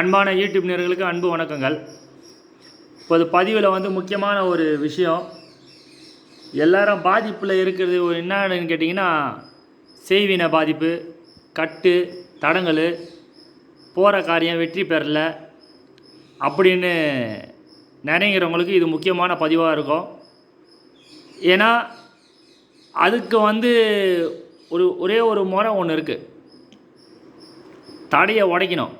அன்பான யூடியூப் நேர்களுக்கு அன்பு வணக்கங்கள். இப்போது பதிவில் வந்து முக்கியமான ஒரு விஷயம். எல்லாரும் பாதிப்பில் இருக்கிறது ஒரு என்னன்னு கேட்டிங்கன்னா செய்வின பாதிப்பு கட்டு தடங்கல் போகிற காரியம் வெற்றி பெறல அப்படின்னு நினைக்கிறவங்களுக்கு இது முக்கியமான பதிவாக இருக்கும். ஏன்னா அதுக்கு வந்து ஒரு ஒரே ஒரு முறை ஒன்று இருக்குது தடையை உடைக்கணும்.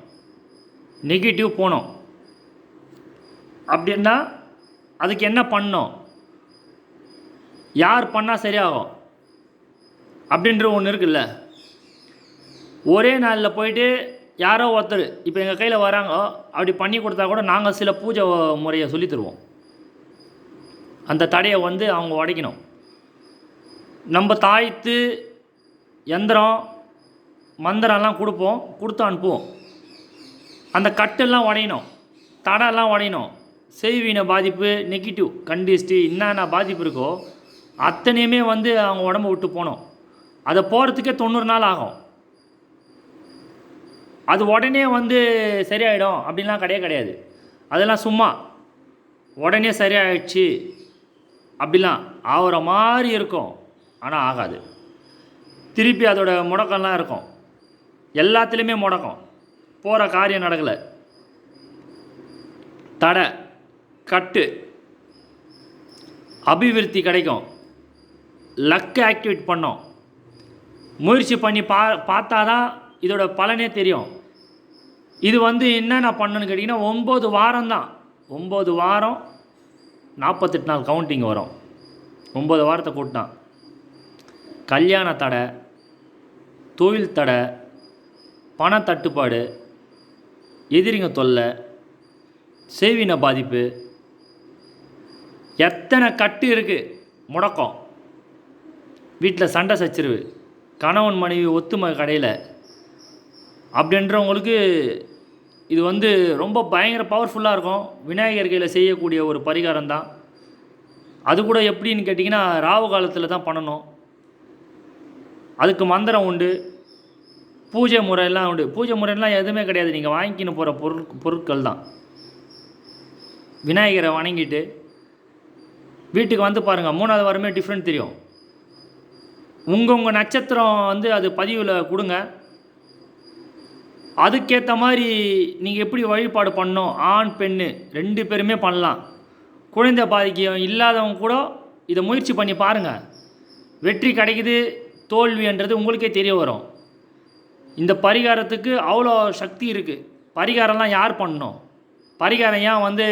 நெகட்டிவ் போனோம். அப்படின்னா அதுக்கு என்ன பண்ணோம்? யார் பண்ணால் சரியாகும்? அப்படின்ற ஒன்று இருக்குல்ல. ஒரே நாளில் போயிட்டு யாரோ ஒருத்தர் இப்போ எங்கள் கையில் வராங்க அப்படி பண்ணி கொடுத்தா கூட நாங்கள் சில பூஜை முறையை சொல்லி தருவோம். அந்த தடையை வந்து அவங்க உடைக்கணும். நம்ம தாய்த்து எந்திரம் மந்திரம்லாம் கொடுப்போம் கொடுத்து அனுப்புவோம். அந்த கட்டெல்லாம் உடையணும். தடெல்லாம் உடையணும். செய்வின பாதிப்பு நெகட்டிவ் கண்டிஸ்ட்டு என்னென்ன பாதிப்பு இருக்கோ அத்தனையுமே வந்து அவங்க உடம்ப விட்டு போகணும். அதை போகிறதுக்கே தொண்ணூறு நாள் ஆகும். அது உடனே வந்து சரியாயிடும் அப்படின்லாம் கிடையவே கிடையாது. அதெல்லாம் சும்மா உடனே சரியாயிடுச்சு அப்படிலாம் ஆகிற மாதிரி இருக்கும். ஆனால் ஆகாது. திருப்பி அதோட முடக்கம்லாம் இருக்கும். எல்லாத்துலேயுமே முடக்கம். போகிற காரியம் நடக்கலை. தடை கட்டு. அபிவிருத்தி கிடைக்கும். லக்கு ஆக்டிவேட் பண்ணோம். முயற்சி பண்ணி பா பார்த்தா தான் இதோட பலனே தெரியும். இது வந்து என்னென்ன பண்ணணும்னு கேட்டிங்கன்னா ஒம்பது வாரம் தான் ஒம்பது வாரம் நாற்பத்தெட்டு நாள் கவுண்டிங் வரும். ஒம்பது வாரத்தை கூட்டினா கல்யாண தடை தொழில் தடை பணத்தட்டுப்பாடு எதிரிங்க தொல்லை சேவின பாதிப்பு. எத்தனை கட்டு இருக்குது முடக்கம். வீட்டில் சண்டை சச்சரவு. கணவன் மனைவி ஒத்துமை கடையில். அப்படின்றவங்களுக்கு இது வந்து ரொம்ப பயங்கர பவர்ஃபுல்லாக இருக்கும். விநாயகர் கையில் செய்யக்கூடிய ஒரு பரிகாரம் தான். அது கூட எப்படின்னு கேட்டிங்கன்னா ராவு காலத்தில் தான் பண்ணணும். அதுக்கு மந்திரம் உண்டு. பூஜை முறையெல்லாம் உண்டு. பூஜை முறையெல்லாம் எதுவுமே கிடையாது. நீங்கள் வாங்கிக்கின்னு போகிற பொருள் பொருட்கள் தான். விநாயகரை வணங்கிட்டு வீட்டுக்கு வந்து பாருங்கள் மூணாவது வாரமே டிஃப்ரெண்ட் தெரியும். உங்கள் உங்கள் நட்சத்திரம் வந்து அது பதிவில் கொடுங்க. அதுக்கேற்ற மாதிரி நீங்கள் எப்படி வழிபாடு பண்ணணும்? ஆண் பெண்ணு ரெண்டு பேருமே பண்ணலாம். குழந்தை பாதிக்கம் இல்லாதவங்க கூட இதை முயற்சி பண்ணி பாருங்கள் வெற்றி கிடைக்குது தோல்வின்றது உங்களுக்கே தெரிய வரும். இந்த பரிகாரத்துக்கு அவ்வளோ சக்தி இருக்குது பரிகாரம்லாம் யார் பண்ணணும்? பரிகாரம் ஏன் வந்து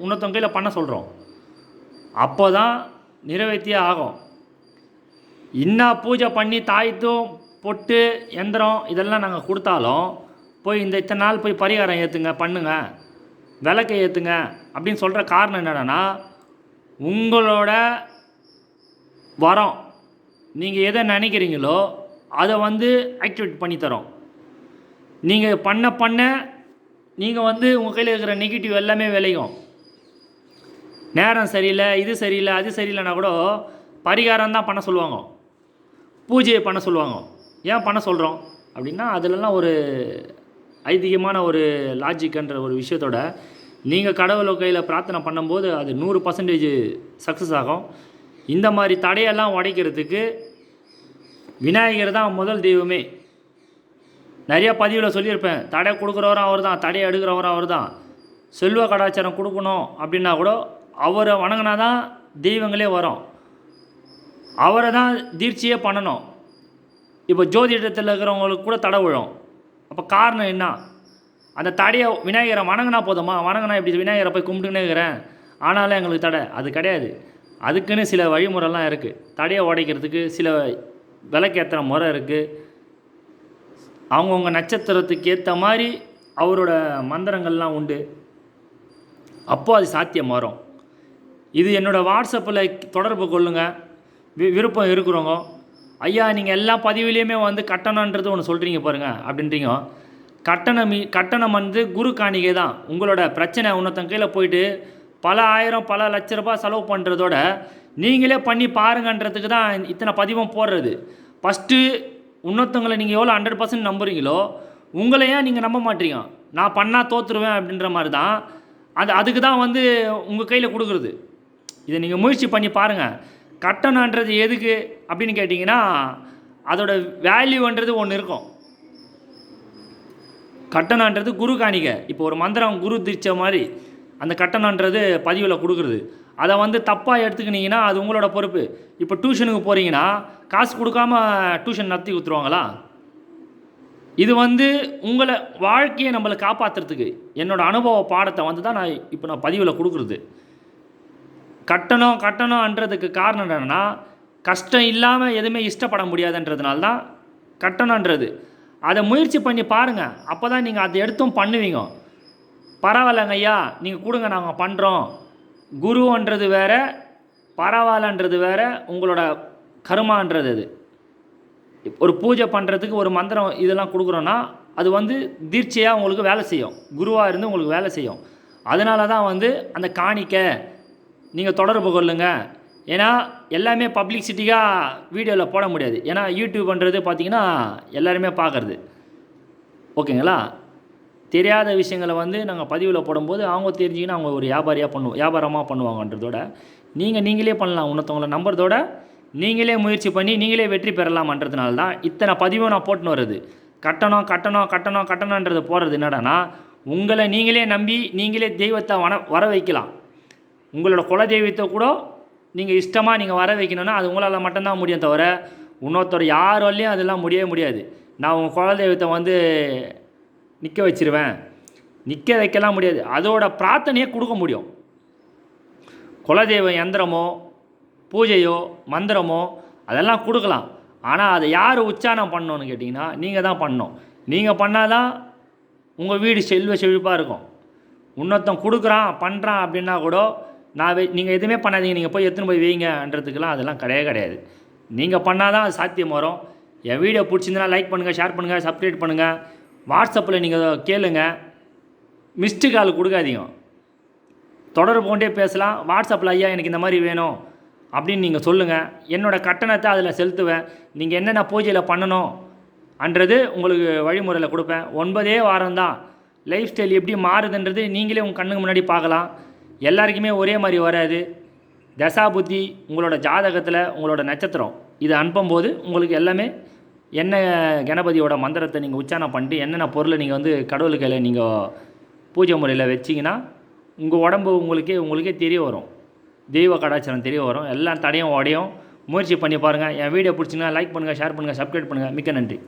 இன்னொருத்தவங்க கையில் பண்ண சொல்கிறோம் அப்போ தான் நிறைவேற்றியே ஆகும். என்ன பூஜை பண்ணி தாய்த்தும் பொட்டு எந்திரம் இதெல்லாம் நாங்கள் கொடுத்தாலும் போய் இந்த இத்தனை நாள் போய் பரிகாரம் ஏற்றுங்க பண்ணுங்க. விளக்கை ஏற்றுங்க அப்படின்னு சொல்கிற காரணம் என்னென்னா உங்களோட வரம். நீங்கள் எதை நினைக்கிறீங்களோ அதை வந்து ஆக்டிவேட் பண்ணி தரோம். நீங்கள் பண்ண பண்ண நீங்கள் வந்து உங்கள் கையில் இருக்கிற நெகட்டிவ் எல்லாமே விளையும். நேரம் சரியில்லை இது சரியில்லை அது சரியில்லைனா கூட பரிகாரம் தான் பண்ண சொல்லுவாங்க. பூஜையை பண்ண சொல்லுவாங்க. ஏன் பண்ண சொல்கிறோம் அப்படின்னா அதிலலாம் ஒரு ஐதீகமான ஒரு லாஜிக்ன்ற ஒரு விஷயத்தோட நீங்கள் கடவுள் கையில் பிரார்த்தனை பண்ணும்போது அது நூறு பர்சன்டேஜ் சக்ஸஸ் ஆகும். இந்த மாதிரி தடையெல்லாம் உடைக்கிறதுக்கு விநாயகர் தான் முதல் தெய்வமே. நிறைய பதிவில் சொல்லியிருப்பேன். தடை கொடுக்குறவரும் அவர் தான் தடையை எடுக்கிறவரும் அவர் தான் செல்வ கடாச்சாரம் கொடுக்கணும் அப்படின்னா கூட அவரை வணங்கினா தான் தெய்வங்களே வரும். அவரை தான் தீர்ச்சியே பண்ணணும். இப்போ ஜோதிடத்தில் இருக்கிறவங்களுக்கு கூட தடை விழும். அப்போ காரணம் என்ன? அந்த தடையை விநாயகரை வணங்கினா போதுமா? வணங்கினா இப்படி விநாயகரை போய் கும்பிட்டுனே இருக்கிறேன். ஆனாலும் எங்களுக்கு தடை. அது கிடையாது. அதுக்குன்னு சில வழிமுறைலாம் இருக்குது தடையை உடைக்கிறதுக்கு சில விளக்கேற்றுற முறை இருக்குது அவங்கவுங்க நட்சத்திரத்துக்கு ஏற்ற மாதிரி அவரோட மந்திரங்கள்லாம் உண்டு. அப்போது அது சாத்தியம் வரும் இது என்னோடய வாட்ஸ்அப்பில் தொடர்பு கொள்ளுங்கள் வி விருப்பம் இருக்கிறவங்க ஐயா நீங்கள் எல்லா பதிவுலேயுமே வந்து கட்டணன்றது ஒன்று சொல்கிறீங்க பாருங்கள் அப்படின்றீங்க. கட்டணம் கட்டணம் வந்து குரு காணிக்கை தான். உங்களோட பிரச்சனை இன்னொருத்தன் கையில் போயிட்டு பல ஆயிரம் பல லட்ச ரூபாய் செலவு பண்ணுறதோட நீங்களே பண்ணி பாருங்கன்றதுக்கு தான் இத்தனை பதிவம் போடுறது. ஃபஸ்ட்டு இன்னொருத்தவங்களை நீங்கள் எவ்வளோ ஹண்ட்ரட் பர்சன்ட் நம்புறீங்களோ உங்களை ஏன் நீங்கள் நம்ப மாட்டீங்க? நான் பண்ணால் தோற்றுருவேன் அப்படின்ற மாதிரி தான். அது அதுக்கு தான் வந்து உங்கள் கையில் கொடுக்குறது. இதை நீங்கள் முயற்சி பண்ணி பாருங்கள் கட்டணன்றது எதுக்கு அப்படின்னு கேட்டிங்கன்னா அதோட வேல்யூன்றது ஒன்று இருக்கும். கட்டணன்றது குரு காணிக்க. இப்போ ஒரு மந்திரம் குரு தீட்சை மாதிரி அந்த கட்டணன்றது பதிவில் கொடுக்குறது. அதை வந்து தப்பாக எடுத்துக்கினீங்கன்னா அது உங்களோட பொறுப்பு. இப்போ டியூஷனுக்கு போகிறீங்கன்னா காசு கொடுக்காம டியூஷன் நடத்தி கொடுத்துருவாங்களா இது வந்து உங்களை வாழ்க்கையை நம்மளை காப்பாற்றுறதுக்கு என்னோடய அனுபவ பாடத்தை வந்து தான் நான் இப்போ நான் பதிவில் கொடுக்குறது. கட்டணம் கட்டணம்ன்றதுக்கு காரணம் என்னென்னா கஷ்டம் இல்லாமல் எதுவுமே இஷ்டப்பட முடியாதுன்றதுனால தான் கட்டணன்றது அதை முயற்சி பண்ணி பாருங்கள் அப்போ தான் நீங்கள் அதை எடுத்தும் பண்ணுவீங்க. பரவாயில்லங்க ஐயா நீங்கள் கொடுங்க நாங்கள் பண்ணுறோம் குருன்றது வேற பரவாயில்லன்றது வேற உங்களோட கருமான்றது அது ஒரு பூஜை பண்ணுறதுக்கு ஒரு மந்திரம் இதெல்லாம் கொடுக்குறோன்னா அது வந்து தீர்ச்சையாக உங்களுக்கு வேலை செய்யும். குருவாக இருந்து உங்களுக்கு வேலை செய்யும். அதனால தான் வந்து அந்த காணிக்கை நீங்கள் தொடர்பு கொள்ளுங்க. ஏன்னா எல்லாமே பப்ளிக்சிட்டியாக வீடியோவில் போட முடியாது. ஏன்னா யூடியூப்ன்றது பார்த்தீங்கன்னா எல்லாருமே பார்க்குறது ஓகேங்களா? தெரியாத விஷயங்களை வந்து நாங்கள் பதிவில் போடும்போது அவங்க தெரிஞ்சுக்கின்னு அவங்க ஒரு வியாபாரியாக பண்ணுவோம் வியாபாரமாக பண்ணுவாங்கன்றதோட நீங்கள் நீங்களே பண்ணலாம். இன்னொருத்தவங்கள நம்புறதோட நீங்களே முயற்சி பண்ணி நீங்களே வெற்றி பெறலாம்ன்றதுனால தான் இத்தனை பதிவும் நான் போட்டுன்னு வருது கட்டணம் கட்டணம் கட்டணம் கட்டணன்றது போடுறது என்னடானா உங்களை நீங்களே நம்பி நீங்களே தெய்வத்தை வன வர வைக்கலாம். உங்களோட குல தெய்வத்தை கூட நீங்கள் இஷ்டமாக நீங்கள் வர வைக்கணும்னா அது உங்களால் மட்டும்தான் முடியும் தவிர இன்னொருத்தர் யாராலையும் அதெல்லாம் முடியவே முடியாது. நான் உங்கள் குல தெய்வத்தை வந்து நிற்க வச்சிருவேன். நிற்க வைக்கலாம் முடியாது. அதோட பிரார்த்தனையை கொடுக்க முடியும். குலதெய்வ யந்திரமோ பூஜையோ மந்திரமோ அதெல்லாம் கொடுக்கலாம். ஆனால் அதை யார் உச்சாரணம் பண்ணணும்னு கேட்டிங்கன்னா நீங்கள் தான் பண்ணணும். நீங்கள் பண்ணால் தான் உங்கள் வீடு செல்வ செழிப்பாக இருக்கும். இன்னொருத்தன் கொடுக்குறான் பண்ணுறான் அப்படின்னா கூட நான் நீங்கள் எதுவுமே பண்ணாதீங்க. நீங்கள் போய் எடுத்துன்னு போய் வைங்கன்றதுக்கெல்லாம் அதெல்லாம் கிடையவே கிடையாது. நீங்கள் பண்ணால் தான் அது சாத்தியம் வரும். என் வீடியோ பிடிச்சிருந்தனா லைக் பண்ணுங்கள் ஷேர் பண்ணுங்கள் சப்ஸ்கிரைப் பண்ணுங்கள் வாட்ஸ்அப்பில் நீங்கள் கேளுங்க. மிஸ்டு கால் கொடுக்காதீங்க. தொடர்பு கொண்டே பேசலாம். வாட்ஸ்அப்பில் ஐயா எனக்கு இந்த மாதிரி வேணும். அப்படின்னு நீங்கள் சொல்லுங்கள் என்னோட கட்டணத்தை அதில் செலுத்துவேன். நீங்கள் என்னென்ன பூஜையில் பண்ணணும் அன்றது உங்களுக்கு வழிமுறையில் கொடுப்பேன். ஒன்பதே வாரம் தான் லைஃப் ஸ்டைல் எப்படி மாறுதுன்றது நீங்களே உங்கள் கண்ணுக்கு முன்னாடி பார்க்கலாம். எல்லாருக்குமே ஒரே மாதிரி வராது. தசா புத்தி உங்களோட ஜாதகத்தில் உங்களோட நட்சத்திரம். இதை அனுப்பும்போது உங்களுக்கு எல்லாமே என்ன கணபதியோட மந்திரத்தை நீங்கள் உச்சாரணம் பண்ணிட்டு என்னென்ன பொருளை நீங்கள் வந்து கடவுளுக்கு நீங்கள் பூஜை முறையில் வச்சிங்கன்னா உங்கள் உடம்பு உங்களுக்கே உங்களுக்கே தெரிய வரும். தெய்வ கடாச்சாரம் தெரிய வரும். எல்லாம் தடையும் உடையும். முயற்சி பண்ணி பாருங்கள் என் வீடியோ பிடிச்சிங்கன்னா லைக் பண்ணுங்கள் ஷேர் பண்ணுங்கள் சப்ஸ்கிரைப் பண்ணுங்கள் மிக்க நன்றி.